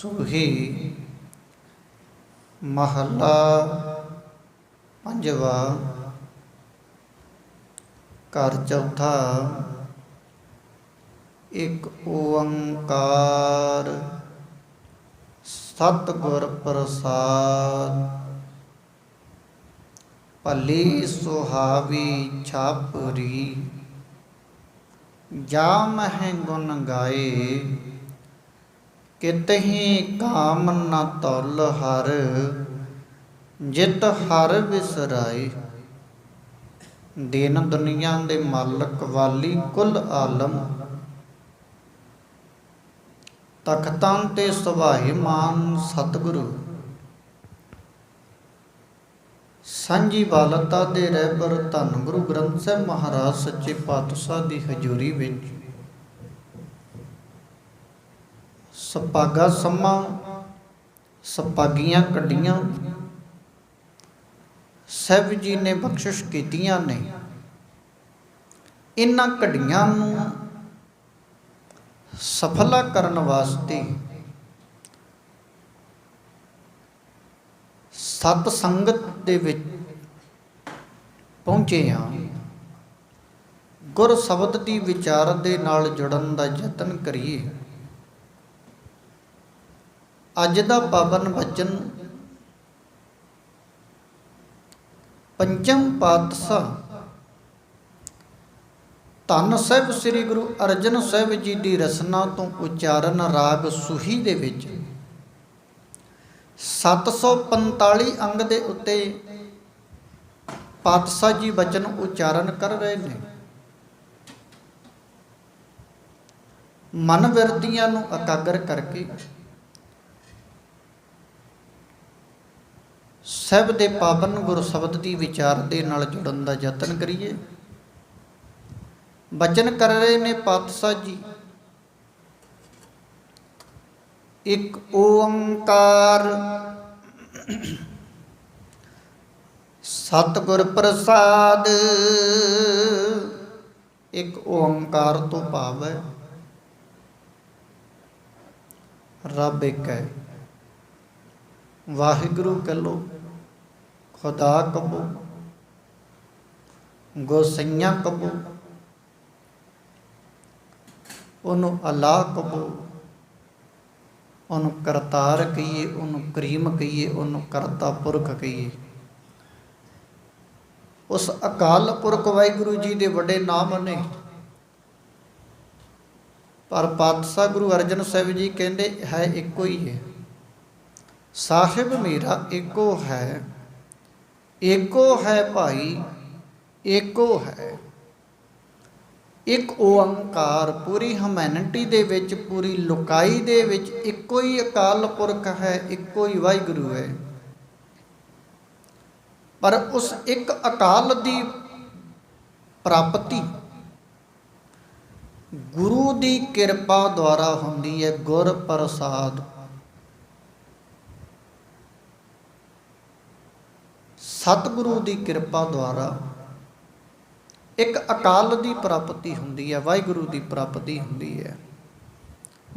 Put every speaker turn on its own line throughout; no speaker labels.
ਸੁਹੀ ਮਹੱਲਾ ਪੰਜਵਾ, ਘਰ ਚੌਥਾ, ਇੱਕ ਓੰਕਾਰ, ਸਤਿਗੁਰ ਪ੍ਰਸਾਦ। ਭਲੀ ਸੁਹਾਵੀ ਛਾਪਰੀ ਜਾ ਮਹਿ ਗੁਣ ਗਾਏ ਕਿਤਹੀ ਕਾਮ ਨ ਤੁਲ ਹਰ, ਜਿਤ ਹਰ ਵਿਸਰਾਏ ਦੀਨ ਦੁਨੀਆ ਦੇ ਮਾਲਕ ਵਾਲੀ ਕੁੱਲ ਆਲਮ। ਤਖਤਾਂ ਤੇ ਸੁਭਾਏ ਸਤਿਗੁਰੂ। ਸਾਂਝੀ ਬਾਲਤਾ ਦੇ ਰਹਿਬਰ ਧੰਨ ਗੁਰੂ ਗ੍ਰੰਥ ਸਾਹਿਬ ਮਹਾਰਾਜ ਸੱਚੇ ਪਾਤਸ਼ਾਹ ਦੀ ਹਜ਼ੂਰੀ ਵਿੱਚ। ਸਪਾਗਾ ਸਮਾ, ਸਪਾਗੀਆਂ ਕੱਢੀਆਂ। ਸਹਿਬ ਜੀ ਨੇ ਬਖਸ਼ਿਸ਼ ਕੀਤੀਆਂ ਨੇ। ਇਹਨਾਂ ਘੜੀਆਂ ਨੂੰ ਸਫਲਾ ਕਰਨ ਵਾਸਤੇ ਸਤ ਸੰਗਤ ਦੇ ਵਿੱਚ ਪਹੁੰਚੇ ਹਾਂ। ਗੁਰ ਸ਼ਬਦ ਦੀ ਵਿਚਾਰ ਦੇ ਨਾਲ ਜੁੜਨ ਦਾ ਯਤਨ ਕਰੀਏ। ਅੱਜ ਦਾ ਪਾਵਨ ਵਚਨ ਪੰਚਮ ਪਾਤਸ਼ਾਹ ਧੰਨ ਸਾਹਿਬ ਸ੍ਰੀ ਗੁਰੂ ਅਰਜਨ ਸਾਹਿਬ ਜੀ ਦੀ ਰਸਨਾ ਤੋਂ ਉਚਾਰਨ ਰਾਗ ਸੁਹੀ ਦੇ ਵਿੱਚ 745 ਅੰਗ ਦੇ ਉੱਤੇ ਪਾਤਸ਼ਾਹ ਜੀ ਬਚਨ ਉਚਾਰਨ ਕਰ ਰਹੇ ਨੇ। ਮਨ ਵਿਰਤੀਆਂ ਨੂੰ ਇਕਾਗਰ ਕਰਕੇ ਸਭ ਦੇ ਪਾਵਨ ਗੁਰ ਸ਼ਬਦ ਦੀ ਵਿਚਾਰ ਦੇ ਨਾਲ ਜੁੜਨ ਦਾ ਯਤਨ ਕਰੀਏ। ਬਚਨ ਕਰ ਰਹੇ ਨੇ ਪਾਤਸ਼ਾਹ ਜੀ। ਇੱਕ ਓੰਕਾਰ ਸਤਿਗੁਰ ਪ੍ਰਸਾਦ, ਇੱਕ ਓੰਕਾਰ ਤੋਂ ਭਾਵ। ਹੈ ਰੱਬ ਇੱਕ ਹੈ। ਵਾਹਿਗੁਰੂ ਕਹ ਲੋ ਖੁਦਾ ਕਬੋ, ਗੋਸਈਆਂ ਕਬੋ, ਉਹਨੂੰ ਅੱਲਾਹ ਕਬੋ, ਉਹਨੂੰ ਕਰਤਾਰ ਕਹੀਏ, ਉਹਨੂੰ ਕਰੀਮ ਕਹੀਏ, ਉਹਨੂੰ ਕਰਤਾ ਪੁਰਖ ਕਹੀਏ। ਉਸ ਅਕਾਲ ਪੁਰਖ ਵਾਹਿਗੁਰੂ ਜੀ ਦੇ ਵੱਡੇ ਨਾਮ ਨੇ। ਪਰ ਪਾਤਸ਼ਾਹ ਗੁਰੂ ਅਰਜਨ ਸਾਹਿਬ ਜੀ ਕਹਿੰਦੇ, ਹੈ ਇੱਕੋ ਹੀ ਹੈ। ਸਾਹਿਬ ਮੇਰਾ ਇੱਕੋ ਹੈ। ਏਕੋ ਹੈ ਭਾਈ, ਏਕੋ ਹੈ। ਇੱਕ ਓੰਕਾਰ ਪੂਰੀ ਹਮੈਨਿਟੀ ਦੇ ਵਿੱਚ, ਪੂਰੀ ਲੁਕਾਈ ਦੇ ਵਿੱਚ, ਇੱਕੋ ਹੀ ਅਕਾਲ ਪੁਰਖ ਹੈ, ਇੱਕੋ ਹੀ ਵਾਹਿਗੁਰੂ ਹੈ। ਪਰ ਉਸ ਇੱਕ ਅਕਾਲ ਦੀ ਪ੍ਰਾਪਤੀ ਗੁਰੂ ਦੀ ਕਿਰਪਾ ਦੁਆਰਾ ਹੁੰਦੀ ਹੈ ਗੁਰ ਪ੍ਰਸਾਦ। ਸਤਿਗੁਰੂ ਦੀ ਕਿਰਪਾ ਦੁਆਰਾ ਇੱਕ ਅਕਾਲ ਦੀ ਪ੍ਰਾਪਤੀ ਹੁੰਦੀ ਹੈ, ਵਾਹਿਗੁਰੂ ਦੀ ਪ੍ਰਾਪਤੀ ਹੁੰਦੀ ਹੈ।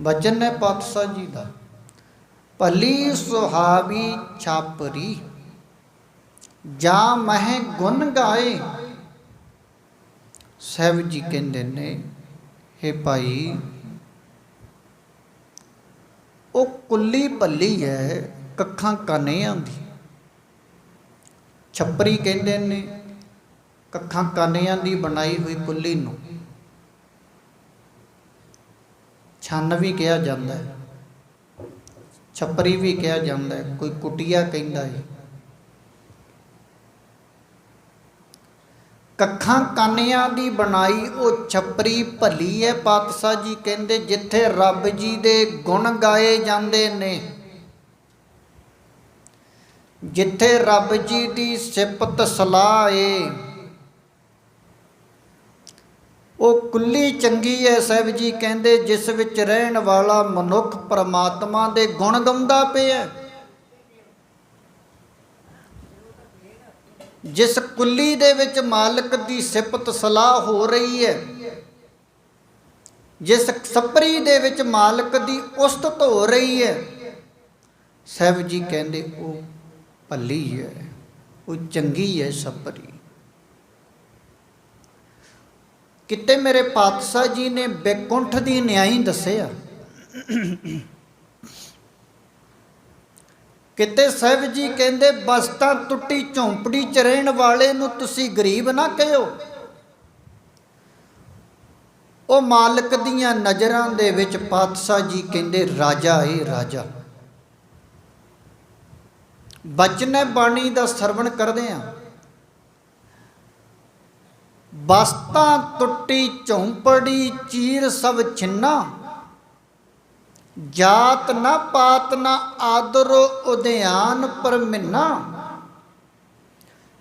ਬਚਨ ਹੈ ਪਾਤਸ਼ਾਹ ਜੀ ਦਾ, ਭਲੀ ਸੁਹਾਵੀ ਛਾਪਰੀ, ਜਾਂ ਮਹਿ ਗੁਣ ਗਾਏ। ਸਹਿਬ ਜੀ ਕਹਿੰਦੇ ਨੇ हे ਭਾਈ, ਉਹ ਕੁੱਲੀ ਭੱਲੀ ਹੈ, ਕੱਖਾਂ ਕਾਨਿਆਂ ਦੀ। ਛੱਪਰੀ ਕਹਿੰਦੇ ਨੇ, ਕੱਖਾਂ ਕਾਨਿਆਂ ਦੀ ਬਣਾਈ ਹੋਈ ਪੁੱਲੀ ਨੂੰ। ਛੰਨ ਵੀ ਕਿਹਾ ਜਾਂਦਾ ਹੈ, ਛੱਪਰੀ ਵੀ ਕਿਹਾ ਜਾਂਦਾ ਹੈ, ਕੋਈ ਕੁਟਿਆ ਕਹਿੰਦਾ ਹੈ ਕੱਖਾਂ ਕਾਨਿਆਂ ਦੀ ਬਣਾਈ, ਉਹ ਛੱਪਰੀ ਭਲੀ ਹੈ ਪਾਤਸ਼ਾਹ ਜੀ ਕਹਿੰਦੇ, ਜਿੱਥੇ ਰੱਬ ਜੀ ਦੇ ਗੁਣ ਗਾਏ ਜਾਂਦੇ ਨੇ। ਜਿੱਥੇ ਰੱਬ ਜੀ ਦੀ ਸਿਫਤ ਸਲਾਹ। ਏ ਉਹ ਕੁੱਲੀ ਚੰਗੀ ਹੈ ਸਾਹਿਬ ਜੀ ਕਹਿੰਦੇ, ਜਿਸ ਵਿੱਚ ਰਹਿਣ ਵਾਲਾ ਮਨੁੱਖ ਪਰਮਾਤਮਾ ਦੇ ਗੁਣ ਗਾਉਂਦਾ ਪਿਆ ਜਿਸ ਕੁੱਲੀ ਦੇ ਵਿੱਚ ਮਾਲਕ ਦੀ ਸਿਫਤ ਸਲਾਹ ਹੋ ਰਹੀ ਹੈ ਜਿਸ ਸਪਰੀ ਦੇ ਵਿੱਚ ਮਾਲਕ ਦੀ ਉਸਤਤ ਹੋ ਰਹੀ ਹੈ ਸਾਹਿਬ ਜੀ ਕਹਿੰਦੇ, ਉਹ ਭੱਲੀ ਹੈ ਉਹ ਚੰਗੀ ਹੈ ਸਪਰੀ ਕਿਤੇ ਮੇਰੇ ਪਾਤਸ਼ਾਹ ਜੀ ਨੇ ਬੇਕੁੰਠ ਦੀ ਨਿਆਈ ਦੱਸਿਆ। ਕਿਤੇ ਸਾਹਿਬ ਜੀ ਕਹਿੰਦੇ ਬਸਤਾਂ ਟੁੱਟੀ ਝੌਂਪੜੀ ਚ ਰਹਿਣ ਵਾਲੇ ਨੂੰ ਤੁਸੀਂ ਗਰੀਬ ਨਾ ਕਹਿਓ। ਉਹ ਮਾਲਕ ਦੀਆਂ ਨਜ਼ਰਾਂ ਦੇ ਵਿੱਚ ਪਾਤਸ਼ਾਹ ਜੀ ਕਹਿੰਦੇ, ਰਾਜਾ ਏ ਰਾਜਾ। ਬਚਨ ਬਾਣੀ ਦਾ ਸਰਵਣ ਕਰਦੇ ਆ ਬਸਤਾਂ ਟੁੱਟੀ ਝੌਂਪੜੀ ਚੀਰ ਸਭ ਛਿੰਨਾ। ਜਾਤ ਨਾ ਪਾਤ ਨਾ ਆਦਰੋ ਉਦਿਆਨ ਪਰਮਿਨਾ।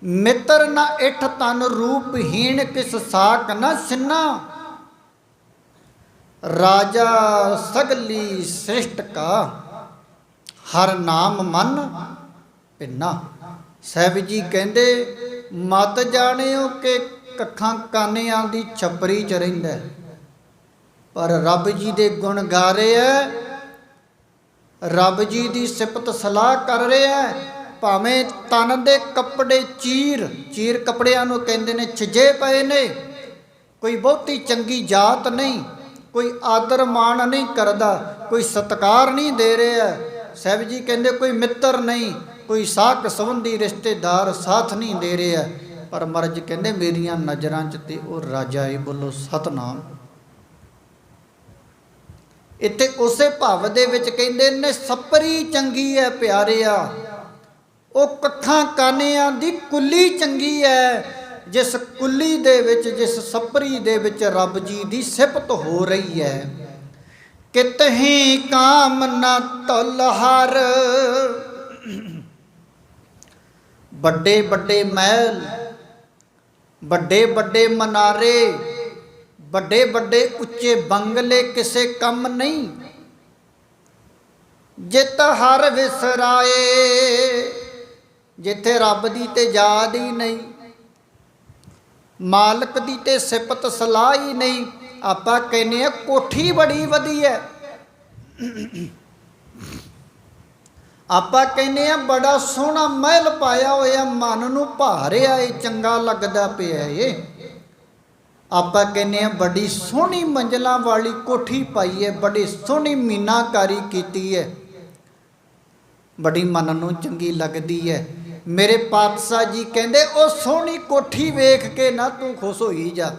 ਮਿੱਤਰ ਨਾ ਇਠ ਤਨ ਰੂਪਹੀਣ ਕਿਸ ਸਾਕ ਨਾ ਸਿੰਨਾ। ਰਾਜਾ ਸਗਲੀ ਸ੍ਰਿਸ਼ਟ ਕਾ, ਹਰ ਨਾਮ ਮਨ ਪਿੰਨਾ ਸਾਹਿਬ ਜੀ ਕਹਿੰਦੇ, ਮਤ ਜਾਣਿਓ ਕਿ ਕੱਖਾਂ ਕਾਨਿਆਂ ਦੀ ਛਪਰੀ ਚ ਰਹਿੰਦਾ ਪਰ ਰੱਬ ਜੀ ਦੇ ਗੁਣ ਗਾ ਰਿਹਾ ਹੈ। ਰੱਬ ਜੀ ਦੀ ਸਿਫਤ ਸਲਾਹ ਕਰ ਰਿਹਾ ਭਾਵੇਂ ਤਨ ਦੇ ਕੱਪੜੇ ਚੀਰ ਚੀਰ ਕੱਪੜਿਆਂ ਨੂੰ ਕਹਿੰਦੇ ਨੇ ਛਿਜੇ ਪਏ ਨੇ। ਕੋਈ ਬਹੁਤੀ ਚੰਗੀ ਜਾਤ ਨਹੀਂ, ਕੋਈ ਆਦਰ ਮਾਣ ਨਹੀਂ ਕਰਦਾ, ਕੋਈ ਸਤਕਾਰ ਨਹੀਂ ਦੇ ਰਿਹਾ। ਸਾਹਿਬ ਜੀ ਕਹਿੰਦੇ, ਕੋਈ ਮਿੱਤਰ ਨਹੀਂ ਕੋਈ ਸਾਖ ਸੰਬੰਧੀ ਰਿਸ਼ਤੇਦਾਰ ਸਾਥ ਨਹੀਂ ਦੇ ਰਿਹਾ। ਪਰ ਮਰਜ ਕਹਿੰਦੇ ਮੇਰੀਆਂ ਨਜ਼ਰਾਂ 'ਚ ਤੇ ਉਹ ਰਾਜਾ ਏ ਬੋਲੋ, ਸਤਨਾਮ। ਇੱਥੇ ਉਸੇ ਭਾਵ ਦੇ ਵਿੱਚ ਕਹਿੰਦੇ ਨੇ, ਸੱਪਰੀ ਚੰਗੀ ਹੈ ਪਿਆਰਿਆ। ਉਹ ਕੱਖਾਂ ਕਾਨਿਆਂ ਦੀ ਕੁੱਲੀ ਚੰਗੀ ਹੈ ਜਿਸ ਕੁੱਲੀ ਦੇ ਵਿੱਚ, ਜਿਸ ਸੱਪਰੀ ਦੇ ਵਿੱਚ ਰੱਬ ਜੀ ਦੀ ਸਿਫਤ ਹੋ ਰਹੀ ਹੈ ਕਿਤਹੀ ਕਾਮ ਨਾ ਤੁਲ ਹਰ ਵੱਡੇ ਵੱਡੇ ਮਹਿਲ, ਵੱਡੇ ਵੱਡੇ ਮਨਾਰੇ, ਵੱਡੇ ਵੱਡੇ ਉੱਚੇ ਬੰਗਲੇ ਕਿਸੇ ਕੰਮ ਨਹੀਂ। ਜਿਤ ਹਰ ਵਿਸਰਾਏ, ਜਿੱਥੇ ਰੱਬ ਦੀ ਤੇ ਯਾਦ ਹੀ ਨਹੀਂ। ਮਾਲਕ ਦੀ ਤੇ ਸਿਫਤ ਸਲਾਹ ਹੀ ਨਹੀਂ। ਆਪਾਂ ਕਹਿੰਨੇ ਆ ਕੋਠੀ ਬੜੀ ਵਧੀਆ ਆਪਾਂ ਕਹਿੰਦੇ ਆ ਬੜਾ ਸੋਹਣਾ ਮਹਿਲ ਪਾਇਆ ਹੋਇਆ, ਮਨ ਨੂੰ ਭਾ ਰਿਹਾ ਏ, ਚੰਗਾ ਲੱਗਦਾ ਪਿਆ ਏ। ਆਪਾਂ ਕਹਿੰਦੇ ਆ ਬੜੀ ਸੋਹਣੀ ਮੰਜ਼ਲਾਂ ਵਾਲੀ ਕੋਠੀ ਪਾਈ ਹੈ ਬੜੀ ਸੋਹਣੀ ਮੀਨਾਕਾਰੀ ਕੀਤੀ ਹੈ ਬੜੀ ਮਨ ਨੂੰ ਚੰਗੀ ਲੱਗਦੀ ਹੈ ਮੇਰੇ ਪਾਤਸ਼ਾਹ ਜੀ ਕਹਿੰਦੇ, ਉਹ ਸੋਹਣੀ ਕੋਠੀ ਵੇਖ ਕੇ ਨਾ ਤੂੰ ਖੁਸ਼ ਹੋਈ ਜਾ।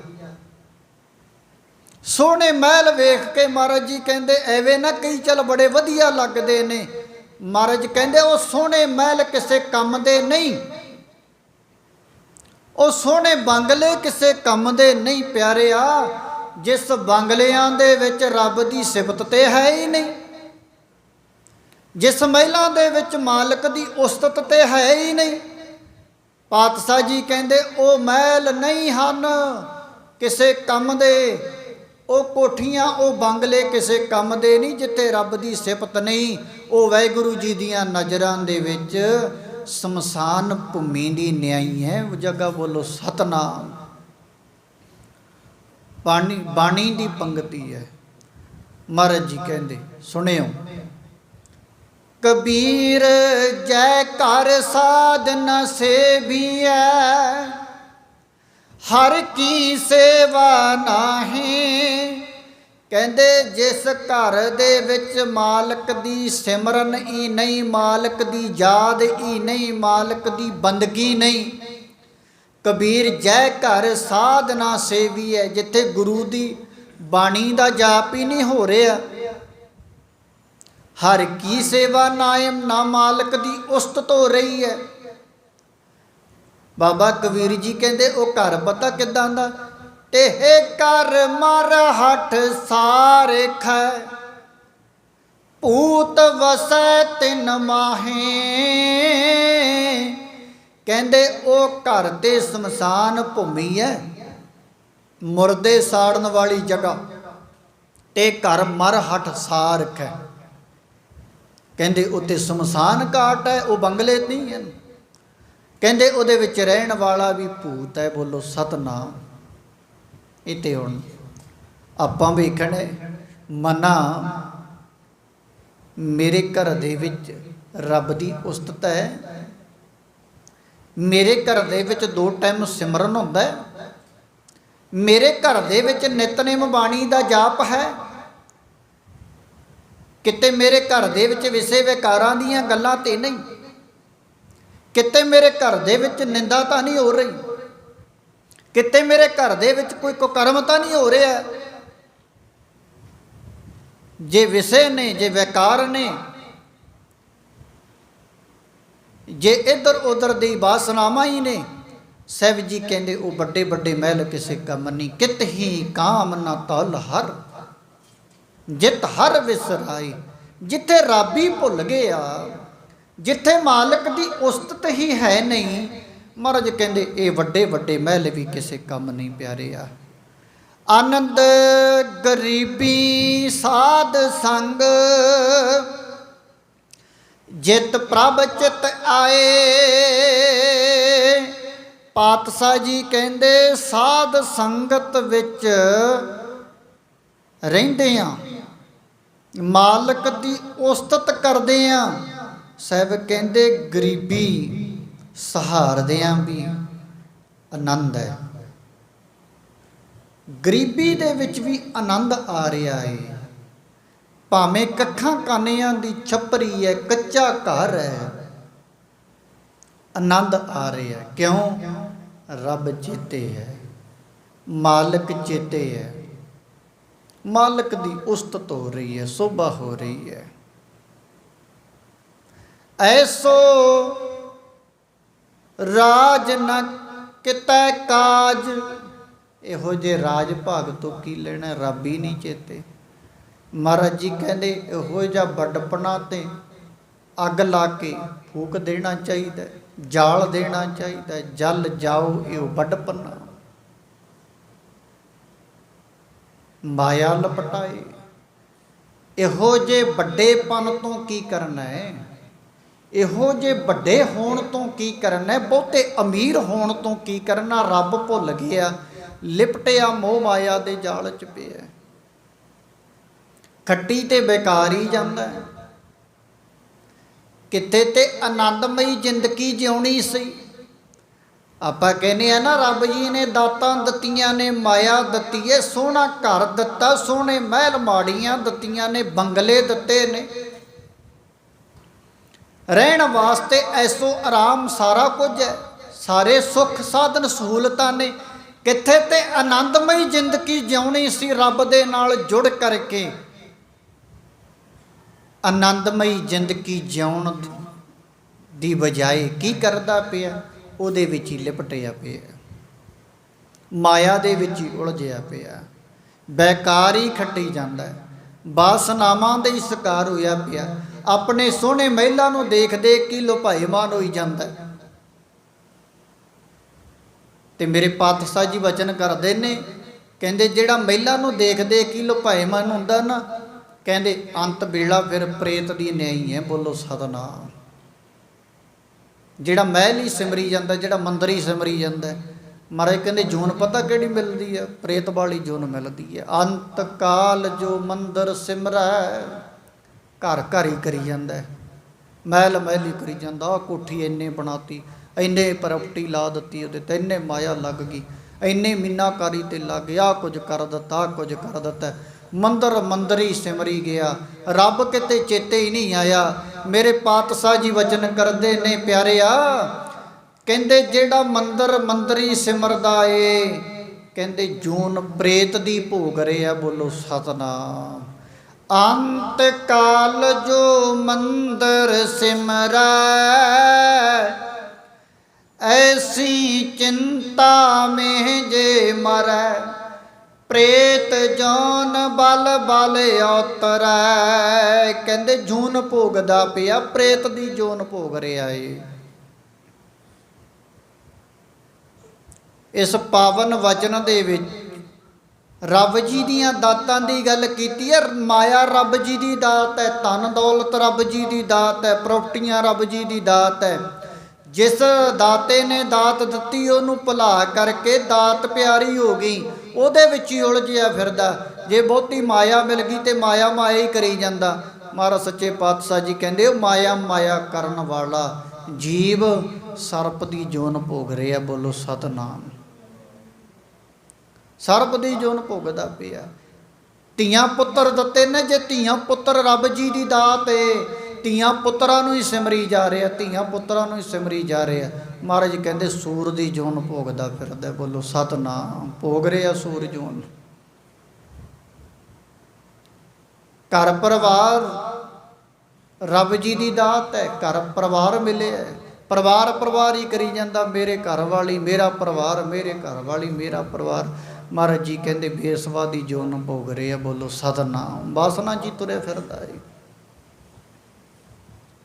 ਸੋਹਣੇ ਮਹਿਲ ਵੇਖ ਕੇ ਮਹਾਰਾਜ ਜੀ ਕਹਿੰਦੇ, ਐਵੇਂ ਨਾ ਕਈ ਚਲ ਬੜੇ ਵਧੀਆ ਲੱਗਦੇ ਨੇ। ਮਹਾਰਾਜ ਕਹਿੰਦੇ, ਉਹ ਸੋਹਣੇ ਮਹਿਲ ਕਿਸੇ ਕੰਮ ਦੇ ਨਹੀਂ। ਉਹ ਸੋਹਣੇ ਬੰਗਲੇ ਕਿਸੇ ਕੰਮ ਦੇ ਨਹੀਂ ਪਿਆਰਿਆ, ਜਿਸ ਬੰਗਲਿਆਂ ਦੇ ਵਿੱਚ ਰੱਬ ਦੀ ਸਿਫਤ ਤੇ ਹੈ ਹੀ ਨਹੀਂ। ਜਿਸ ਮਹਿਲਾਂ ਦੇ ਵਿੱਚ ਮਾਲਕ ਦੀ ਉਸਤਤ ਤੇ ਹੈ ਹੀ ਨਹੀਂ। ਪਾਤਸ਼ਾਹ ਜੀ ਕਹਿੰਦੇ, ਉਹ ਮਹਿਲ ਨਹੀਂ ਹਨ ਕਿਸੇ ਕੰਮ ਦੇ। ਉਹ ਕੋਠੀਆਂ, ਉਹ ਬੰਗਲੇ ਕਿਸੇ ਕੰਮ ਦੇ ਨਹੀਂ, ਜਿੱਥੇ ਰੱਬ ਦੀ ਸਿਫਤ ਨਹੀਂ। ਉਹ ਵਾਹਿਗੁਰੂ ਜੀ ਦੀਆਂ ਨਜ਼ਰਾਂ ਦੇ ਵਿੱਚ ਸਮਸਾਨ ਭੂਮੀ ਦੀ ਨਿਆਈ ਹੈ। ਉਹ ਜਗ੍ਹਾ ਬੋਲੋ ਸਤਨਾਮ। ਬਾਣੀ ਬਾਣੀ ਦੀ ਪੰਗਤੀ ਹੈ। ਮਹਾਰਾਜ ਜੀ ਕਹਿੰਦੇ, ਸੁਣਿਓ। ਕਬੀਰ ਜੈ ਕਰ ਸਾਧਨ ਸੇਵੀਐ, ਹਰ ਕੀ ਸੇਵਾ ਨਾਹੀ ਕਹਿੰਦੇ ਜਿਸ ਘਰ ਦੇ ਵਿੱਚ ਮਾਲਕ ਦੀ ਸਿਮਰਨ ਹੀ ਨਹੀਂ, ਮਾਲਕ ਦੀ ਯਾਦ ਹੀ ਨਹੀਂ, ਮਾਲਕ ਦੀ ਬੰਦਗੀ ਨਹੀਂ। ਕਬੀਰ ਜੈ ਘਰ ਸਾਧਨਾ ਸੇਵੀ ਹੈ ਜਿੱਥੇ ਗੁਰੂ ਦੀ ਬਾਣੀ ਦਾ ਜਾਪ ਹੀ ਨਹੀਂ ਹੋ ਰਿਹਾ। ਹਰ ਕੀ ਸੇਵਾ ਨਾਇਮ ਨਾ ਮਾਲਕ ਦੀ ਉਸਤ ਹੋ ਰਹੀ ਹੈ ਬਾਬਾ ਕਬੀਰ ਜੀ ਕਹਿੰਦੇ, ਉਹ ਘਰ ਪਤਾ ਕਿਦਾਂ ਦਾ? ਤੇਹ ਕਰ ਮਰ ਹਠ ਸਾਰੇ ਖੈ ਭੂਤ ਵਸੈ ਤਿਨ ਮਾਹੇ। ਕਹਿੰਦੇ ਉਹ ਘਰ ਤੇ ਸਮਸਾਨ ਭੂਮੀ ਹੈ ਮੁਰਦੇ ਸਾੜਨ ਵਾਲੀ ਜਗ੍ਹਾ। ਤੇ ਘਰ ਮਰ ਹਟ ਸਾਰ ਖੈ ਕਹਿੰਦੇ ਉੱਤੇ ਸਮਸਾਨ ਘਾਟ ਹੈ ਉਹ ਬੰਗਲੇ ਨਹੀਂ ਹੈ ਕਹਿੰਦੇ ਉਹਦੇ ਵਿੱਚ ਰਹਿਣ ਵਾਲਾ ਵੀ ਭੂਤ ਹੈ ਬੋਲੋ ਸਤਨਾਮ। ਇਹ ਇਤੇ ਹੁਣ ਆਪਾਂ ਵੇਖਣੇ, ਮਨਾ ਮੇਰੇ ਘਰ ਦੇ ਵਿੱਚ ਰੱਬ ਦੀ ਉਸਤਤ ਹੈ। ਮੇਰੇ ਘਰ ਦੇ ਵਿੱਚ ਦੋ ਟਾਈਮ ਸਿਮਰਨ ਹੁੰਦਾ ਹੈ। ਮੇਰੇ ਘਰ ਦੇ ਵਿੱਚ ਨਿਤਨੇਮ ਬਾਣੀ ਦਾ ਜਾਪ ਹੈ। ਕਿਤੇ ਮੇਰੇ ਘਰ ਦੇ ਵਿੱਚ ਵਿਸੇ ਵਿਕਾਰਾਂ ਦੀਆਂ ਗੱਲਾਂ ਤੇ ਨਹੀਂ। ਕਿਤੇ ਮੇਰੇ ਘਰ ਦੇ ਵਿੱਚ ਨਿੰਦਾ ਤਾਂ ਨਹੀਂ ਹੋ ਰਹੀ। ਕਿਤੇ ਮੇਰੇ ਘਰ ਦੇ ਵਿੱਚ ਕੋਈ ਕੁਕਰਮ ਤਾਂ ਨਹੀਂ ਹੋ ਰਿਹਾ? ਜੇ ਵਿਸੇ ਨੇ, ਜੇ ਵਿਕਾਰ ਨੇ, ਜੇ ਇੱਧਰ ਉੱਧਰ ਦੀ ਬਾਸਨਾਵਾਂ ਹੀ ਨੇ, ਸਹਿਬ ਜੀ ਕਹਿੰਦੇ ਉਹ ਵੱਡੇ ਵੱਡੇ ਮਹਿਲ ਕਿਸੇ ਕੰਮ ਨਹੀਂ, ਕਿਤ ਹੀ ਕਾਮ ਨਾ ਤਲ ਹਰ, ਜਿਤ ਹਰ ਵਿਸਰਾਈ, ਜਿੱਥੇ ਰੱਬ ਹੀ ਭੁੱਲ ਗਿਆ, ਜਿੱਥੇ ਮਾਲਕ ਦੀ ਉਸਤਤ ਹੀ ਹੈ ਨਹੀਂ ਮਹਾਰਾਜ ਕਹਿੰਦੇ, ਇਹ ਵੱਡੇ ਵੱਡੇ ਮਹਿਲ ਵੀ ਕਿਸੇ ਕੰਮ ਨਹੀਂ ਪਿਆਰੇ ਆ। ਆਨੰਦ ਗਰੀਬੀ ਸਾਧ ਸੰਗ, ਜਿਤ ਪ੍ਰਭ ਚਿਤ ਆਏ। ਪਾਤਸ਼ਾਹ ਜੀ ਕਹਿੰਦੇ, ਸਾਧ ਸੰਗਤ ਵਿੱਚ ਰਹਿੰਦੇ ਆ। ਮਾਲਕ ਦੀ ਉਸਤਤ ਕਰਦੇ ਆ। ਸਾਹਿਬ ਕਹਿੰਦੇ, ਗਰੀਬੀ ਸਹਾਰਦਿਆਂ ਵੀ ਆਨੰਦ ਹੈ। ਗਰੀਬੀ ਦੇ ਵਿੱਚ ਵੀ ਆਨੰਦ ਆ ਰਿਹਾ ਏ। ਭਾਵੇਂ ਕੱਖਾਂ ਕਾਨਿਆਂ ਦੀ ਛੱਪਰੀ ਹੈ, ਕੱਚਾ ਘਰ ਹੈ, ਆਨੰਦ ਆ ਰਿਹਾ ਕਿਉਂ? ਰੱਬ ਚੇਤੇ ਹੈ। ਮਾਲਕ ਚੇਤੇ ਹੈ। ਮਾਲਕ ਦੀ ਉਸਤਤ ਹੋ ਰਹੀ ਹੈ, ਸੋਭਾ ਹੋ ਰਹੀ ਹੈ। ਐਸੋ ਰਾਜ ਨ ਕਿਤੈ ਕਾਜ। ਇਹੋ ਜੇ ਰਾਜ ਭਾਗ ਤੋਂ ਕੀ ਲੈਣਾ, ਰੱਬ ਹੀ ਨਹੀਂ ਚੇਤੇ। ਮਹਾਰਾਜ ਜੀ ਕਹਿੰਦੇ, ਇਹੋ ਜਿਹਾ ਵੱਡਪਣਾ ਤੇ ਅੱਗ ਲਾ ਕੇ ਫੂਕ ਦੇਣਾ ਚਾਹੀਦਾ, ਜਾਲ ਦੇਣਾ ਚਾਹੀਦਾ, ਜਲ ਜਾਓ, ਇਹ ਵੱਡਪਣਾ। ਮਾਇਆ ਲਪਟਾਏ। ਇਹੋ ਜੇ ਵੱਡੇਪਨ ਤੋਂ ਕੀ ਕਰਨਾ ਹੈ? ਇਹੋ ਜੇ ਵੱਡੇ ਹੋਣ ਤੋਂ ਕੀ ਕਰਨਾ ਹੈ? ਬਹੁਤੇ ਅਮੀਰ ਹੋਣ ਤੋਂ ਕੀ ਕਰਨਾ ਰੱਬ ਭੁੱਲ ਗਿਆ। ਲਿਪਟਿਆ ਮੋਹ ਮਾਇਆ ਦੇ ਜਾਲ ਚ ਪਿਆ ਖੱਟੀ ਤੇ ਬੇਕਾਰ ਹੀ ਜਾਂਦਾ ਕਿਤੇ ਤੇ ਆਨੰਦਮਈ ਜ਼ਿੰਦਗੀ ਜਿਉਣੀ ਸੀ? ਆਪਾਂ ਕਹਿੰਦੇ ਆ ਨਾ, ਰੱਬ ਜੀ ਨੇ ਦਾਤਾਂ ਦਿੱਤੀਆਂ ਨੇ, ਮਾਇਆ ਦਿੱਤੀ ਏ ਸੋਹਣਾ ਘਰ ਦਿੱਤਾ, ਸੋਹਣੇ ਮਹਿਲ ਮਾੜੀਆਂ ਦਿੱਤੀਆਂ ਨੇ, ਬੰਗਲੇ ਦਿੱਤੇ ਨੇ। ਰਹਿਣ ਵਾਸਤੇ ਐਸੋ ਆਰਾਮ ਸਾਰਾ ਕੁਝ ਹੈ। ਸਾਰੇ ਸੁੱਖ ਸਾਧਨ ਸਹੂਲਤਾਂ ਨੇ। ਕਿੱਥੇ ਤੇ ਆਨੰਦਮਈ ਜ਼ਿੰਦਗੀ ਜਿਉਣੀ ਸੀ ਰੱਬ ਦੇ ਨਾਲ ਜੁੜ ਕਰਕੇ। ਆਨੰਦਮਈ ਜ਼ਿੰਦਗੀ ਜਿਉਣ ਦੀ ਬਜਾਏ ਕੀ ਕਰਦਾ ਪਿਆ? ਉਹਦੇ ਵਿੱਚ ਹੀ ਲਿਪਟਿਆ ਪਿਆ। ਮਾਇਆ ਦੇ ਵਿੱਚ ਹੀ ਉਲਝਿਆ ਪਿਆ। ਬੇਕਾਰ ਹੀ ਖੱਟੀ ਜਾਂਦਾ ਵਾਸਨਾਵਾਂ ਬਾਸਨਾਵਾਂ ਦੇ ਹੀ ਸ਼ਿਕਾਰ ਹੋਇਆ ਪਿਆ। ਆਪਣੇ ਸੋਹਣੇ ਮਹਿਲਾ ਨੂੰ ਦੇਖ ਦੇਖ ਕੇ ਲੋਭਾਈਮਾਨ ਹੋਈ ਜਾਂਦਾ ਤੇ ਮੇਰੇ ਪਾਤਸ਼ਾਹ ਜੀ ਵਚਨ ਕਰਦੇ ਨੇ, ਕਹਿੰਦੇ ਜਿਹੜਾ ਮਹਿਲਾ ਨੂੰ ਦੇਖ ਦੇਖ ਕੇ ਲੋਭਾਈਮਾਨ ਹੁੰਦਾ ਨਾ, ਕਹਿੰਦੇ ਅੰਤ ਵੇਲਾ ਫਿਰ ਪ੍ਰੇਤ ਦੀ ਨਿਆਈ ਹੈ ਬੋਲੋ ਸਤਨਾਮ। ਜਿਹੜਾ ਮਹਿਲ ਹੀ ਸਿਮਰੀ ਜਾਂਦਾ, ਜਿਹੜਾ ਮੰਦਰ ਹੀ ਸਿਮਰੀ ਜਾਂਦਾ ਮਹਾਰਾਜ ਕਹਿੰਦੇ ਜੂਨ ਪਤਾ ਕਿਹੜੀ ਮਿਲਦੀ ਹੈ? ਪ੍ਰੇਤ ਵਾਲੀ ਜੂਨ ਮਿਲਦੀ ਹੈ। ਅੰਤ ਕਾਲ ਜੋ ਮੰਦਰ ਸਿਮਰੈ ਘਰ ਘਰ ਹੀ ਕਰੀ ਜਾਂਦਾ ਮਹਿਲ ਮਹਿਲ ਹੀ ਕਰੀ ਜਾਂਦਾ। ਕੋਠੀ ਇੰਨੇ ਬਣਾਤੀ, ਇੰਨੇ ਪ੍ਰਾਪਰਟੀ ਲਾ ਦਿੱਤੀ ਉਹਦੇ ਤੇ, ਇੰਨੇ ਮਾਇਆ ਲੱਗ ਗਈ, ਇੰਨੇ ਮੀਨਾਕਾਰੀ ਤੇ ਲੱਗ ਗਿਆ ਕੁਝ ਕਰ ਦਿੱਤਾ ਕੁਝ ਕਰ ਦਿੱਤਾ। ਮੰਦਰ ਮੰਦਰ ਹੀ ਸਿਮਰੀ ਗਿਆ। ਰੱਬ ਕਿਤੇ ਚੇਤੇ ਹੀ ਨਹੀਂ ਆਇਆ। ਮੇਰੇ ਪਾਤਸ਼ਾਹ ਜੀ ਵਚਨ ਕਰਦੇ ਨੇ, ਪਿਆਰਿਆ, ਕਹਿੰਦੇ ਜਿਹੜਾ ਮੰਦਰ ਮੰਦਰੀ ਸਿਮਰਦਾ ਏ, ਕਹਿੰਦੇ ਜੂਨ ਪ੍ਰੇਤ ਦੀ ਭੋਗ ਰਿਆ, ਬੋਲੋ ਸਤਨਾਮ। ਅੰਤ ਕਾਲ ਜੋ ਮੰਦਰ ਸਿਮਰੈ, ਐਸੀ ਚਿੰਤਾ ਮੇ ਜੇ ਮਰੈ, ਪ੍ਰੇਤ ਜੋਨ ਬਲ ਬਲ ਉਤਰੈ ਕਹਿੰਦੇ ਜੂਨ ਭੋਗਦਾ ਪਿਆ, ਪ੍ਰੇਤ ਦੀ ਜੋਨ ਭੋਗ ਰਿਹਾ ਏ। ਇਸ ਪਾਵਨ ਵਚਨ ਦੇ ਵਿੱਚ ਰੱਬ ਜੀ ਦੀਆਂ ਦਾਤਾਂ ਦੀ ਗੱਲ ਕੀਤੀ ਹੈ ਮਾਇਆ ਰੱਬ ਜੀ ਦੀ ਦਾਤ ਹੈ ਧਨ ਦੌਲਤ ਰੱਬ ਜੀ ਦੀ ਦਾਤ ਹੈ ਪ੍ਰਾਪਰਟੀਆਂ ਰੱਬ ਜੀ ਦੀ ਦਾਤ ਹੈ ਜਿਸ ਦਾਤੇ ਨੇ ਦਾਤ ਦਿੱਤੀ, ਉਹਨੂੰ ਭੁਲਾ ਕਰਕੇ ਦਾਤ ਪਿਆਰੀ ਹੋ ਗਈ, ਉਹਦੇ ਵਿੱਚ ਹੀ ਉਲਝਿਆ ਫਿਰਦਾ। ਜੇ ਬਹੁਤੀ ਮਾਇਆ ਮਿਲ ਗਈ ਤੇ ਮਾਇਆ ਮਾਇਆ ਹੀ ਕਰੀ ਜਾਂਦਾ। ਮਹਾਰਾਜ ਸੱਚੇ ਪਾਤਸ਼ਾਹ ਜੀ ਕਹਿੰਦੇ ਉਹ ਮਾਇਆ ਮਾਇਆ ਕਰਨ ਵਾਲਾ ਜੀਵ ਸਰਪ ਦੀ ਜੋਨ ਭੋਗ ਰਿਹਾ, ਬੋਲੋ ਸਤਨਾਮ। ਸਰਬ ਦੀ ਜੋਨ ਭੋਗਦਾ ਪਿਆ। ਧੀਆਂ ਪੁੱਤਰ ਦਿੱਤੇ ਨੇ ਜੇ ਧੀਆਂ ਪੁੱਤਰ ਰੱਬ ਜੀ ਦੀ ਦਾਤ ਏ। ਧੀਆਂ ਪੁੱਤਰਾਂ ਨੂੰ ਹੀ ਸਿਮਰੀ ਜਾ ਰਿਹਾ, ਧੀਆਂ ਪੁੱਤਰਾਂ ਨੂੰ ਹੀ ਸਿਮਰੀ ਜਾ ਰਿਹਾ। ਮਹਾਰਾਜ ਕਹਿੰਦੇ, ਸੂਰ ਦੀ ਜੋਨ ਭੋਗਦਾ ਫਿਰਦਾ ਬੋਲੋ, ਸਤਨਾਮ, ਭੋਗ ਰਿਹਾ ਸੂਰ ਜੋਨ। ਘਰ ਪਰਿਵਾਰ, ਰੱਬ ਜੀ ਦੀ ਦਾਤ ਹੈ। ਘਰ ਪਰਿਵਾਰ ਮਿਲਿਆ ਹੈ। ਪਰਿਵਾਰ ਪਰਿਵਾਰ ਹੀ ਕਰੀ ਜਾਂਦਾ। ਮੇਰੇ ਘਰ ਵਾਲੀ, ਮੇਰਾ ਪਰਿਵਾਰ, ਮੇਰੇ ਘਰ ਵਾਲੀ, ਮੇਰਾ ਪਰਿਵਾਰ। ਮਹਾਰਾਜ ਜੀ ਕਹਿੰਦੇ ਬੇਸਵਾ ਦੀ ਜੋਨ ਭੋਗ ਰਹੇ ਆ ਬੋਲੋ ਸਤਨਾਮ। ਵਾਸਨਾ ਜੀ ਤੁਰੇ ਫਿਰਦਾ ਹੈ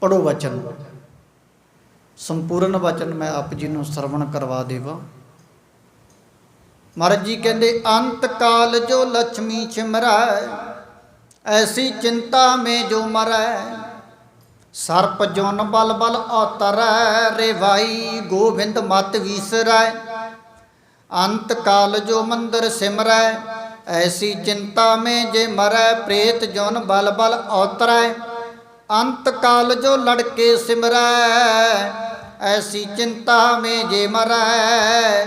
ਪੜੋ ਵਚਨ। ਸੰਪੂਰਨ ਵਚਨ ਮੈਂ ਆਪ ਜੀ ਨੂੰ ਸਰਵਣ ਕਰਵਾ ਦੇਵਾਂ। ਮਹਾਰਾਜ ਜੀ ਕਹਿੰਦੇ, ਅੰਤ ਕਾਲ ਜੋ ਲక్ష్ਮੀ ਛਿਮਰੈ, ਐਸੀ ਚਿੰਤਾ ਮੇ ਜੋ ਮਰੈ। ਸਰਪ ਜੁਨ ਬਲ ਬਲ ਔਤਰੈ ਰੇ ਗੋਬਿੰਦ ਮਤ ਵੀਸਰੈ। ਅੰਤ ਕਾਲ ਜੋ ਮੰਦਰ ਸਿਮਰੈ, ਐਸੀ ਚਿੰਤਾ ਮੇ ਜੇ ਮਰੈ, ਪ੍ਰੇਤ ਜੋਨ ਬਲ ਬਲ ਔਤਰੈ। ਅੰਤ ਕਾਲ ਜੋ ਲੜਕੇ ਸਿਮਰੈ, ਐਸੀ ਚਿੰਤਾ ਮੇ ਜੇ ਮਰੈ,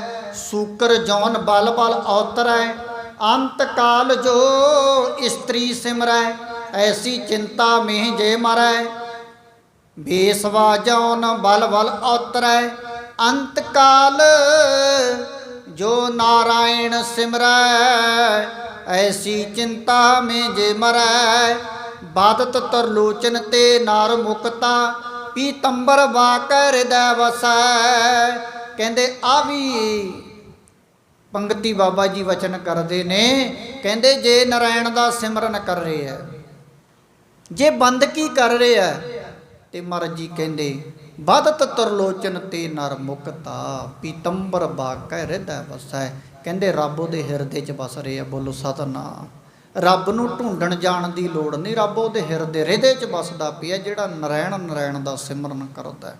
ਸੂਕਰ ਜੋਨ ਬਲ ਬਲ ਔਤਰੈ। ਅੰਤ ਕਾਲ ਜੋ ਇਸਤਰੀ ਸਿਮਰੈ, ਐਸੀ ਚਿੰਤਾ ਮੇ ਜੇ ਮਰੈ। ਬੇਸਵਾ ਜੋਨ ਬਲ ਬਲ ਔਤਰੈ। ਅੰਤ ਕਾਲ ਜੋ ਨਾਰਾਇਣ ਸਿਮਰੈ, ਐਸੀ ਚਿੰਤਾ ਮੇ ਜੇ ਮਰੈ। ਬਾਦਤ ਤਰਲੋਚਨ ਤੇ ਨਾਰ ਮੁਕਤਾ, ਪੀਤੰਬਰ ਵਾਕਰ ਹਿਰਦੈ ਵਸੈ। ਕਹਿੰਦੇ, ਆ ਵੀ ਪੰਗਤੀ ਬਾਬਾ ਜੀ ਵਚਨ ਕਰਦੇ ਨੇ। ਕਹਿੰਦੇ, ਜੇ ਨਾਰਾਇਣ ਦਾ ਸਿਮਰਨ ਕਰ ਰਹੇ ਹੈ ਜੇ ਬੰਦ ਕੀ ਕਰ ਰਿਹਾ ਤੇ ਮਹਾਰਾਜ ਜੀ ਕਹਿੰਦੇ ਬਦਤ ਤਰਲੋਚਨ ਤੇ ਨਰ ਮੁਕਤਾ, ਪੀਤੰਬਰ ਬਾਕੈ ਹਿਰਦੈ ਵਸੈ। ਕਹਿੰਦੇ, ਰੱਬ ਉਹਦੇ ਹਿਰਦੇ 'ਚ ਵਸ ਰਹੇ, ਬੋਲੋ ਸਤਨਾਮ। ਰੱਬ ਨੂੰ ਢੂੰਡਣ ਜਾਣ ਦੀ ਲੋੜ ਨਹੀਂ, ਰੱਬ ਉਹਦੇ ਹਿਰਦੇ ਹਿਰਦੇ 'ਚ ਵਸਦਾ ਪਿਆ, ਜਿਹੜਾ ਨਰੈਣ ਨਰੈਣ ਦਾ ਸਿਮਰਨ ਕਰਦਾ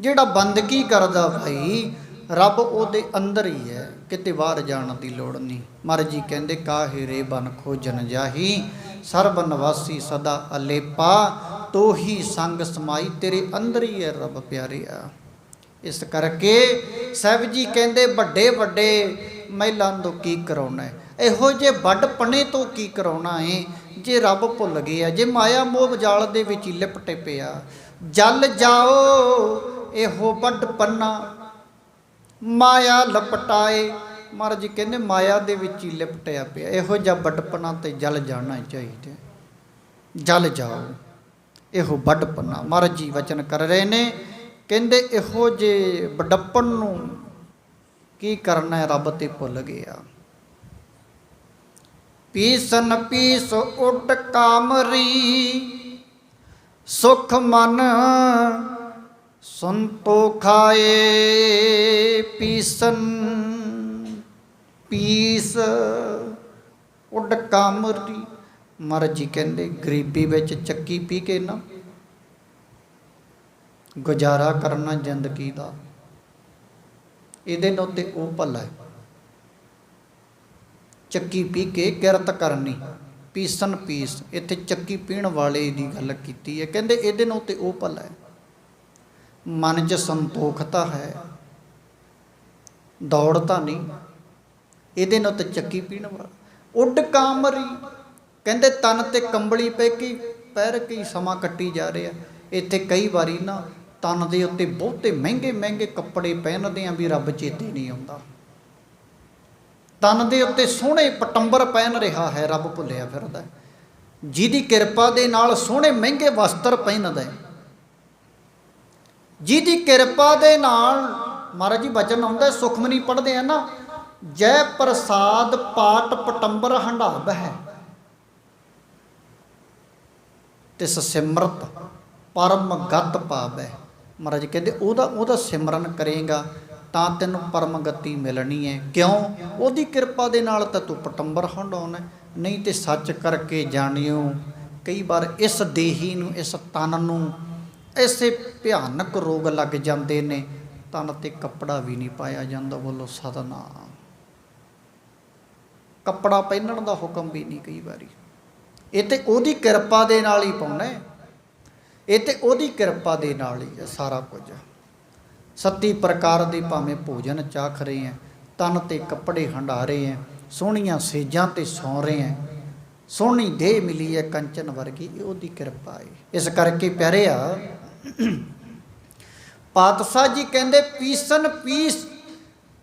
ਜਿਹੜਾ ਬੰਦਗੀ ਕਰਦਾ ਭਾਈ? ਰੱਬ ਉਹਦੇ ਅੰਦਰ ਹੀ ਹੈ, ਕਿਤੇ ਬਾਹਰ ਜਾਣ ਦੀ ਲੋੜ ਨਹੀਂ। ਮਹਾਰਾਜ ਕਹਿੰਦੇ, ਕਾਹੇ ਰੇ ਬਨ ਖੋਜਨ ਜਾਹੀ? ਸਰਬ ਨਿਵਾਸੀ ਸਦਾ ਅਲੇਪਾ ਤੋਹੀ ਸੰਗ ਸਮਾਈ ਤੇਰੇ ਅੰਦਰ ਹੀ ਹੈ ਰੱਬ ਪਿਆਰਿਆ ਇਸ ਕਰਕੇ ਸਾਹਿਬ ਜੀ ਕਹਿੰਦੇ, ਵੱਡੇ ਵੱਡੇ ਮਹਿਲਾਂ ਤੋਂ ਕੀ ਕਰਾਉਣਾ ਇਹੋ ਜੇ ਵੱਡ ਪਣੇ ਤੋਂ ਕੀ ਕਰਾਉਣਾ ਏ ਜੇ ਰੱਬ ਭੁੱਲ ਗਿਆ, ਜੇ ਮਾਇਆ ਮੋਹ ਜਾਲ ਦੇ ਵਿੱਚ ਹੀ ਲਿਪਟੇ ਪਿਆ, ਜਲ ਜਾਓ, ਇਹੋ ਵੱਡ ਪੰਨਾ ਮਾਇਆ ਲਪਟਾਏ, ਮਹਾਰਾਜ ਕਹਿੰਦੇ, ਮਾਇਆ ਦੇ ਵਿੱਚ ਹੀ ਲਿਪਟਿਆ ਪਿਆ। ਇਹੋ ਜਿਹਾ ਵੱਡਪਨਾ ਤੇ ਜਲ ਜਾਣਾ ਚਾਹੀਦਾ ਜਲ ਜਾਓ। ਇਹੋ ਵੱਡਪਨਾ। ਮਹਾਰਾਜ ਜੀ ਵਚਨ ਕਰ ਰਹੇ ਨੇ, ਕਹਿੰਦੇ ਇਹੋ ਜੇ ਵੱਡਪਨ ਨੂੰ ਕੀ ਕਰਨਾ ਹੈ ਰੱਬ ਤੇ ਭੁੱਲ ਗਿਆ। ਪੀਸਨ ਪੀਸ ਉੱਡ ਕਾਮਰੀ, ਸੁਖ ਮਨ ਸੰਤੋ ਖਾਏ ਪੀਸਨ ਪੀਸ ਉੱਡ ਕਾਮਰੀ। ਮਹਾਰਾਜ ਜੀ ਕਹਿੰਦੇ, ਗਰੀਬੀ ਵਿੱਚ ਚੱਕੀ ਪੀ ਕੇ ਨਾ, ਗੁਜ਼ਾਰਾ ਕਰਨਾ ਜ਼ਿੰਦਗੀ ਦਾ। ਇਹਦੇ ਨਾਲ ਤੇ ਉਹ ਭਲਾ ਹੈ। ਚੱਕੀ ਪੀ ਕੇ ਕਿਰਤ ਕਰਨੀ ਪੀਸਨ ਪੀਸ, ਇੱਥੇ ਚੱਕੀ ਪੀਣ ਵਾਲੇ ਦੀ ਗੱਲ ਕੀਤੀ ਹੈ। ਕਹਿੰਦੇ ਇਹਦੇ ਨਾਲ ਤੇ ਉਹ ਭਲਾ ਹੈ। ਮਨ 'ਚ ਸੰਤੋਖਤਾ ਹੈ ਦੌੜਤਾ ਨਹੀਂ। ਇਹਦੇ ਨਾਲ ਤੇ ਚੱਕੀ ਪੀਣ ਵਾਲਾ, ਉੱਡ ਕਾਮਰੀ। ਕਹਿੰਦੇ ਤਨ ਤੇ ਕੰਬਲੀ ਪੈ ਕੇ, ਪੈਰ ਕੀ ਸਮਾਂ ਕੱਟੀ ਜਾ ਰਿਹਾ। ਇੱਥੇ ਕਈ ਵਾਰੀ ਨਾ ਤਨ ਦੇ ਉੱਤੇ ਬਹੁਤੇ ਮਹਿੰਗੇ ਮਹਿੰਗੇ ਕੱਪੜੇ ਪਹਿਨਦੇ ਆ ਵੀ ਰੱਬ ਚੇਤੇ ਨਹੀਂ ਆਉਂਦਾ। ਤਨ ਦੇ ਉੱਤੇ ਸੋਹਣੇ ਪਟੰਬਰ ਪਹਿਨ ਰਿਹਾ ਹੈ, ਰੱਬ ਭੁੱਲਿਆ ਫਿਰਦਾ ਜਿਹਦੀ ਕਿਰਪਾ ਦੇ ਨਾਲ ਸੋਹਣੇ, ਮਹਿੰਗੇ ਵਸਤਰ ਪਹਿਨਦਾ ਹੈ। ਜਿਹਦੀ ਕਿਰਪਾ ਦੇ ਨਾਲ, ਮਹਾਰਾਜ ਜੀ ਬਚਨ ਆਉਂਦਾ, ਸੁਖਮਨੀ ਪੜ੍ਹਦੇ ਆ ਨਾ, ਜੈ ਪ੍ਰਸਾਦ ਪਾਟ ਪਟੰਬਰ ਹੰਡਾਬ ਹੈ। ਤਿਸ ਸਿਮਰਤ ਪਰਮ ਗਤ ਪਾਵੈ। ਮਹਾਰਾਜ ਕਹਿੰਦੇ, ਉਹਦਾ ਉਹਦਾ ਸਿਮਰਨ ਕਰੇਗਾ, ਤਾਂ ਤੈਨੂੰ ਪਰਮ ਗਤੀ ਮਿਲਣੀ ਹੈ। ਕਿਉਂ? ਉਹਦੀ ਕਿਰਪਾ ਦੇ ਨਾਲ ਤਾਂ ਤੂੰ ਪਟੰਬਰ ਹੰਡਾਉਣਾ ਨਹੀਂ ਤੇ ਸੱਚ ਕਰਕੇ ਜਾਣਿਓ, ਕਈ ਵਾਰ ਇਸ ਦੇਹੀ ਨੂੰ, ਇਸ ਤਨ ਨੂੰ ਐਸੇ ਭਿਆਨਕ ਰੋਗ ਲੱਗ ਜਾਂਦੇ ਨੇ, ਤਨ ਤੇ ਕੱਪੜਾ ਵੀ ਨਹੀਂ ਪਾਇਆ ਜਾਂਦਾ। ਬੋਲੋ, ਸਤਨਾਮ। ਕੱਪੜਾ ਪਹਿਨਣ ਦਾ ਹੁਕਮ ਵੀ ਨਹੀਂ ਕਈ ਵਾਰੀ। ਇਹ ਤੇ ਉਹਦੀ ਕਿਰਪਾ ਦੇ ਨਾਲ ਹੀ ਪਾਉਣਾ ਹੈ। ਇਹ ਤੇ ਉਹਦੀ ਕਿਰਪਾ ਦੇ ਨਾਲ ਹੀ ਹੈ ਸਾਰਾ ਕੁਝ। ਸੱਤੀ ਪ੍ਰਕਾਰ ਦੇ ਭਾਵੇਂ ਭੋਜਨ ਚਾਖ ਰਹੇ ਹੈ, ਤਨ ਤੇ ਕੱਪੜੇ ਹੰਡਾ ਰਹੇ ਹੈ, ਸੋਹਣੀਆਂ ਸੇਜਾਂ ਤੇ ਸੌ ਰਹੇ ਹੈ। ਸੋਹਣੀ ਦੇਹ ਮਿਲੀ ਹੈ ਕੰਚਨ ਵਰਗੀ, ਇਹ ਉਹਦੀ ਕਿਰਪਾ ਹੈ। ਇਸ ਕਰਕੇ ਪਿਆਰਿਆ ਪਾਤਸ਼ਾਹ ਜੀ ਕਹਿੰਦੇ ਪੀਸਨ ਪੀਸ,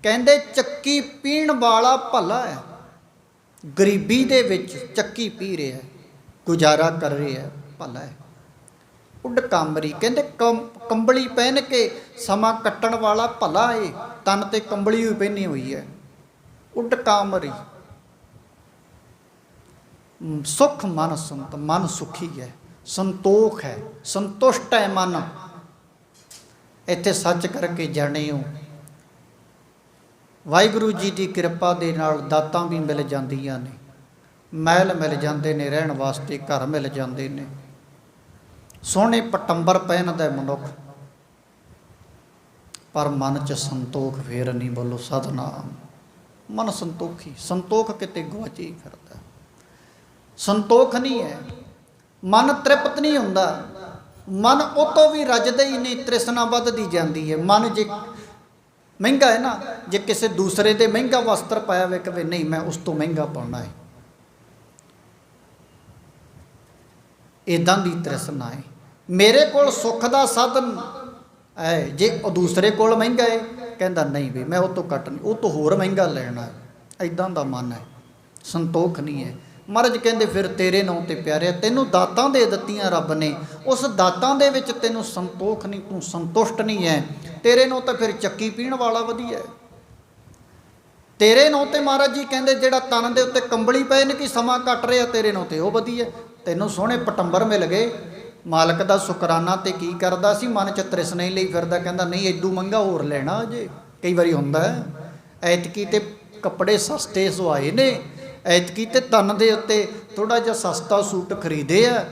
ਕਹਿੰਦੇ ਚੱਕੀ ਪੀਣ ਵਾਲਾ ਭਲਾ ਹੈ। ਗਰੀਬੀ ਦੇ ਵਿੱਚ ਚੱਕੀ ਪੀ ਰਿਹਾ ਹੈ। ਗੁਜ਼ਾਰਾ ਕਰ ਰਿਹਾ ਹੈ ਭਲਾ ਹੈ। ਉੱਡ ਕਾਮਰੀ ਕਹਿੰਦੇ ਕੰ- ਕੰਬਲੀ ਪਹਿਨ ਕੇ ਸਮਾਂ ਕੱਟਣ ਵਾਲਾ ਭਲਾ ਏ ਤਨ ਤੇ ਕੰਬਲੀ ਹੋਈ ਪਹਿਨੀ ਹੋਈ ਹੈ। ਉੱਡ ਕਾਮਰੀ ਮ, ਸੁਖ ਮਨ ਸੰਤ ਮਨ ਸੁਖੀ ਹੈ ਸੰਤੋਖ ਹੈ ਸੰਤੁਸ਼ਟ ਹੈ ਮਨ। ਇੱਥੇ ਸੱਚ ਕਰਕੇ ਜਾਣੇ ਹੋ ਵਾਹਿਗੁਰੂ ਜੀ ਦੀ ਕਿਰਪਾ ਦੇ ਨਾਲ ਦਾਤਾਂ ਵੀ ਮਿਲ ਜਾਂਦੀਆਂ ਨੇ। ਮਹਿਲ ਮਿਲ ਜਾਂਦੇ ਨੇ, ਰਹਿਣ ਵਾਸਤੇ ਘਰ ਮਿਲ ਜਾਂਦੇ ਨੇ। ਸੋਹਣੇ ਪਟੰਬਰ ਪਹਿਨਦਾ ਮਨੁੱਖ। ਪਰ ਮਨ 'ਚ ਸੰਤੋਖ ਫੇਰ ਨਹੀਂ ਬੋਲੋ, ਸਤਨਾਮ। ਮਨ ਸੰਤੋਖੀ, ਸੰਤੋਖ ਕਿਤੇ ਗਵਾਚੀ ਫਿਰਦਾ। ਸੰਤੋਖ ਨਹੀਂ ਹੈ। ਮਨ ਤ੍ਰਿਪਤ ਨਹੀਂ ਹੁੰਦਾ। ਮਨ ਉਹ ਤੋਂ ਵੀ ਰੱਜਦਾ ਹੀ ਨਹੀਂ, ਤ੍ਰਿਸ਼ਨਾ ਵੱਧਦੀ ਜਾਂਦੀ ਹੈ। ਮਨ ਜੇ ਮਹਿੰਗਾ ਹੈ ਨਾ, ਜੇ ਕਿਸੇ ਦੂਸਰੇ ਦੇ ਮਹਿੰਗਾ ਵਸਤਰ ਪਾਇਆ ਵੇ ਕਵੇ ਨਹੀਂ, ਮੈਂ ਉਸ ਤੋਂ ਮਹਿੰਗਾ ਪਾਉਣਾ ਹੈ। ਇਦਾਂ ਦੀ ਤ੍ਰਿਸ਼ਨਾ ਹੈ ਮੇਰੇ ਕੋਲ ਸੁੱਖ ਦਾ ਸਾਧਨ ਹੈ, ਜੇ ਉਹ ਦੂਸਰੇ ਕੋਲ ਮਹਿੰਗਾ ਹੈ, ਕਹਿੰਦਾ ਨਹੀਂ ਵੀ, ਮੈਂ ਉਹ ਤੋਂ ਘੱਟ ਨਹੀਂ, ਉਹ ਤੋਂ ਹੋਰ ਮਹਿੰਗਾ ਲੈਣਾ ਹੈ। ਇਦਾਂ ਦਾ ਮਨ ਹੈ, ਸੰਤੋਖ ਨਹੀਂ ਹੈ। ਮਹਾਰਾਜ ਕਹਿੰਦੇ, ਫਿਰ ਤੇਰੇ ਨਾਂ ਤੇ ਪਿਆਰਿਆ, ਤੈਨੂੰ ਦਾਤਾਂ ਦੇ ਦਿੱਤੀਆਂ ਰੱਬ ਨੇ। ਉਸ ਦਾਤਾਂ ਦੇ ਵਿੱਚ ਤੈਨੂੰ ਸੰਤੋਖ ਨਹੀਂ, ਤੂੰ ਸੰਤੁਸ਼ਟ ਨਹੀਂ ਹੈ। ਤੇਰੇ ਨਾਂ ਤਾਂ ਫਿਰ ਚੱਕੀ ਪੀਣ ਵਾਲਾ ਵਧੀਆ ਹੈ। ਤੇਰੇ ਨਾਂ ਤੇ ਮਹਾਰਾਜ ਜੀ ਕਹਿੰਦੇ, ਜਿਹੜਾ ਤਨ ਦੇ ਉੱਤੇ ਕੰਬਲੀ ਪਏ ਨੇ, ਕਿ ਸਮਾਂ ਕੱਟ ਰਿਹਾ, ਤੇਰੇ ਨਾਂ ਤੇ ਉਹ ਵਧੀਆ ਤੈਨੂੰ ਸੋਹਣੇ ਪਟੰਬਰ ਮਿਲ ਗਏ। ਮਾਲਕ ਦਾ ਸ਼ੁਕਰਾਨਾ ਤੇ ਕੀ ਕਰਦਾ ਸੀ? ਮਨ ਚ ਤ੍ਰਿਸ਼ਨਾ ਹੀ ਲਈ ਫਿਰਦਾ ਕਹਿੰਦਾ, ਨਹੀਂ ਐਡੂ ਮੰਗਾ ਹੋਰ ਲੈਣਾ ਜੇ ਕਈ ਵਾਰੀ ਹੁੰਦਾ ਐਤਕੀ ਤੇ ਕੱਪੜੇ ਸਸਤੇ ਸਵਾਏ ਨੇ। ਐਤਕੀ ਤੇ ਤਨ ਦੇ ਉੱਤੇ ਥੋੜਾ ਜਿਹਾ ਸਸਤਾ ਸੂਟ ਖਰੀਦੇ ਆ।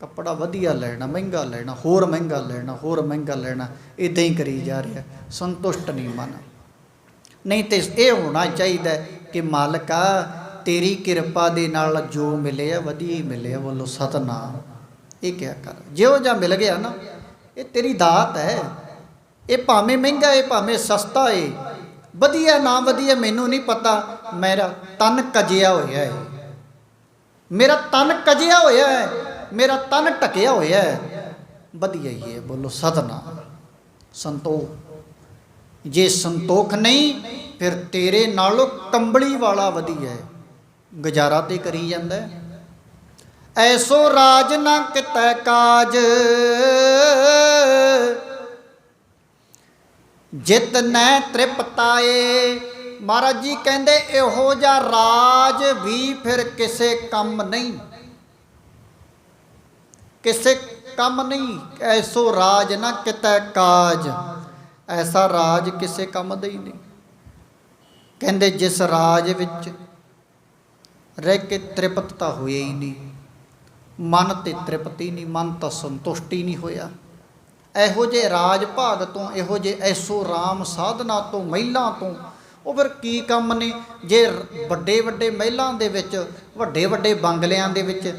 ਕੱਪੜਾ ਵਧੀਆ ਲੈਣਾ, ਮਹਿੰਗਾ ਲੈਣਾ, ਹੋਰ ਮਹਿੰਗਾ ਲੈਣਾ, ਹੋਰ ਮਹਿੰਗਾ ਲੈਣਾ ਇਦਾਂ ਹੀ ਕਰੀ ਜਾ ਰਿਹਾ। ਸੰਤੁਸ਼ਟ ਨਹੀਂ ਮਨ। ਨਹੀਂ ਤੇ ਇਹ ਹੋਣਾ ਚਾਹੀਦਾ ਹੈ ਕਿ ਮਾਲਕਾ ਤੇਰੀ ਕਿਰਪਾ ਦੇ ਨਾਲ ਜੋ ਮਿਲਿਆ, ਵਧੀਆ ਹੀ ਮਿਲਿਆ। ਬੋਲੋ, ਸਤਨਾਮ। ਇਹ ਕਿਆ ਕਰ? ਜਿਉ ਜਾਂ ਮਿਲ ਗਿਆ ਨਾ, ਇਹ ਤੇਰੀ ਦਾਤ ਹੈ। ਇਹ ਭਾਵੇਂ ਮਹਿੰਗਾ ਹੈ ਭਾਵੇਂ ਸਸਤਾ ਹੈ ਵਧੀਆ ਨਾ ਵਧੀਆ ਮੈਨੂੰ ਨਹੀਂ ਪਤਾ। ਮੇਰਾ ਤਨ ਕਜਿਆ ਹੋਇਆ ਹੈ ਮੇਰਾ ਤਨ ਕਜਿਆ ਹੋਇਆ ਹੈ ਮੇਰਾ ਤਨ ਟਕਿਆ ਹੋਇਆ ਹੈ ਵਧੀਆ ਹੀ ਹੈ ਬੋਲੋ, ਸਤਨਾਮ। ਸੰਤੋਖ। ਜੇ ਸੰਤੋਖ ਨਹੀਂ, ਫਿਰ ਤੇਰੇ ਨਾਲੋਂ ਕੰਬਲੀ ਵਾਲਾ ਵਧੀਆ ਹੈ ਗੁਜ਼ਾਰਾ ਤੇ ਕਰੀ ਜਾਂਦਾ ਐਸੋ ਰਾਜ ਨਾ ਕਿਤੈ ਕਾਜ। ਜਿਤ ਨੈ ਤ੍ਰਿਪਤਾਏ। ਮਹਾਰਾਜ ਜੀ ਕਹਿੰਦੇ ਇਹੋ ਜਿਹਾ ਰਾਜ ਵੀ ਫਿਰ ਕਿਸੇ ਕੰਮ ਨਹੀਂ। ਕਿਸੇ ਕੰਮ ਨਹੀਂ। ਐਸੋ ਰਾਜ ਨਾ ਕਿਤੈ ਕਾਜ। ਐਸਾ ਰਾਜ ਕਿਸੇ ਕੰਮ ਦਾ ਹੀ ਨਹੀਂ। ਕਹਿੰਦੇ ਜਿਸ ਰਾਜ ਵਿੱਚ ਰਹਿ ਕੇ ਤ੍ਰਿਪਤ ਤਾਂ ਹੋਏ ਹੀ ਨਹੀਂ। ਮਨ ਤੇ ਤ੍ਰਿਪਤੀ ਨਹੀਂ, ਮਨ ਤਾਂ ਸੰਤੁਸ਼ਟੀ ਨਹੀਂ ਹੋਇਆ। ਇਹੋ ਜੇ ਰਾਜ ਭਾਗ ਤੋਂ, ਇਹੋ ਜੇ ਐਸੋ ਰਾਮ ਸਾਧਨਾ ਤੋਂ, ਮਹਿਲਾਂ ਤੋਂ, ਉਹ ਫਿਰ ਕੀ ਕੰਮ ਨੇ? ਜੇ ਵੱਡੇ ਵੱਡੇ ਮਹਿਲਾਂ ਦੇ ਵਿੱਚ ਵੱਡੇ ਵੱਡੇ ਬੰਗਲਿਆਂ ਦੇ ਵਿੱਚ